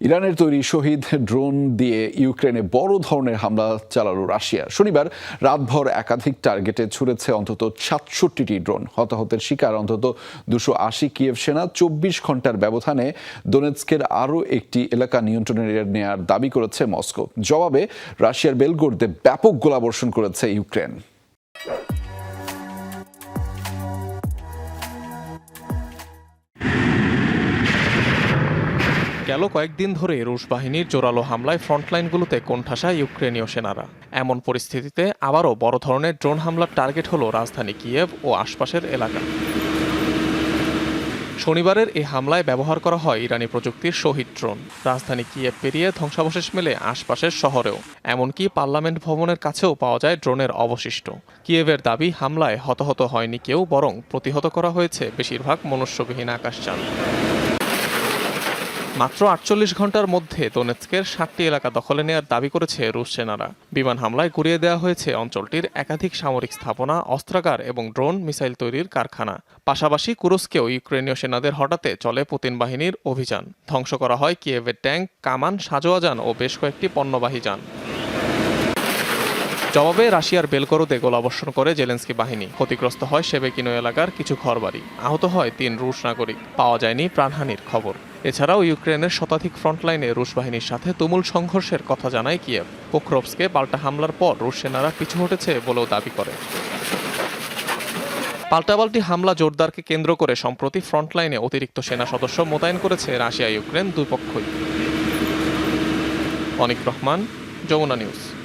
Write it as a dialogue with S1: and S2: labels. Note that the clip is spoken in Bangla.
S1: ইরানের তৈরি শহীদ ড্রোন দিয়ে ইউক্রেনে বড় ধরনের হামলা চালালো রাশিয়া। শনিবার রাতভর একাধিক টার্গেটে ছুড়েছে অন্তত সাতষট্টিটি ড্রোন। হতাহতের শিকার অন্তত দুশো আশি কিয়েভ সেনা চব্বিশ ঘণ্টার ব্যবধানে দোনেৎস্কের আরও একটি এলাকা নিয়ন্ত্রণে নেয়ার দাবি করেছে মস্কো। জবাবে রাশিয়ার বেলগোর্দে ব্যাপক গোলাবর্ষণ করেছে ইউক্রেন।
S2: গেল কয়েকদিন ধরে রুশ বাহিনীর জোরালো হামলায় ফ্রন্টলাইনগুলোতে কোণঠাসা ইউক্রেনীয় সেনারা। এমন পরিস্থিতিতে আবারও বড় ধরনের ড্রোন হামলার টার্গেট হলো রাজধানী কিয়েভ ও আশপাশের এলাকা। শনিবারের এই হামলায় ব্যবহার করা হয় ইরানি প্রযুক্তির শহীদ ড্রোন। রাজধানী কিয়েভ পেরিয়ে ধ্বংসাবশেষ মেলে আশপাশের শহরেও। এমনকি পার্লামেন্ট ভবনের কাছেও পাওয়া যায় ড্রোনের অবশিষ্ট। কিয়েভের দাবি, হামলায় হতাহত হয়নি কেউ, বরং প্রতিহত করা হয়েছে বেশিরভাগ মনুষ্যবিহীন আকাশযান। মাত্র আটচল্লিশ ঘণ্টার মধ্যে দোনেৎস্কের সাতটি এলাকা দখলে নেওয়ার দাবি করেছে রুশ সেনারা। বিমান হামলায় গুড়িয়ে দেওয়া হয়েছে অঞ্চলটির একাধিক সামরিক স্থাপনা, অস্ত্রাগার এবং ড্রোন মিসাইল তৈরির কারখানা। পাশাপাশি কুরস্কেও ইউক্রেনীয় সেনাদের হঠাতে চলে পুতিন বাহিনীর অভিযান। ধ্বংস করা হয় কিয়েভের ট্যাঙ্ক, কামান সাজোয়া যান ও বেশ কয়েকটি পণ্যবাহী যান। জবাবে রাশিয়ার বেলকরোদে গোলাবর্ষণ করে জেলেন্সকি বাহিনী। ক্ষতিগ্রস্ত হয় সেবেকিনো এলাকার কিছু ঘরবাড়ি। আহত হয় তিন রুশ নাগরিক। পাওয়া যায়নি প্রাণহানির খবর। এছাড়াও ইউক্রেনের শতাধিক ফ্রন্টলাইনে রুশ বাহিনীর সাথে তুমুল সংঘর্ষের কথা জানায় কিয়েভ। পোখরোভসকে পাল্টা হামলার পর রুশ সেনারা পিছু হটেছে বলেও দাবি করে। পাল্টাপাল্টি হামলা জোরদারকে কেন্দ্র করে সম্প্রতি ফ্রন্টলাইনে অতিরিক্ত সেনা সদস্য মোতায়েন করেছে রাশিয়া ইউক্রেন দুই পক্ষই। অনিক রহমান, যমুনা নিউজ।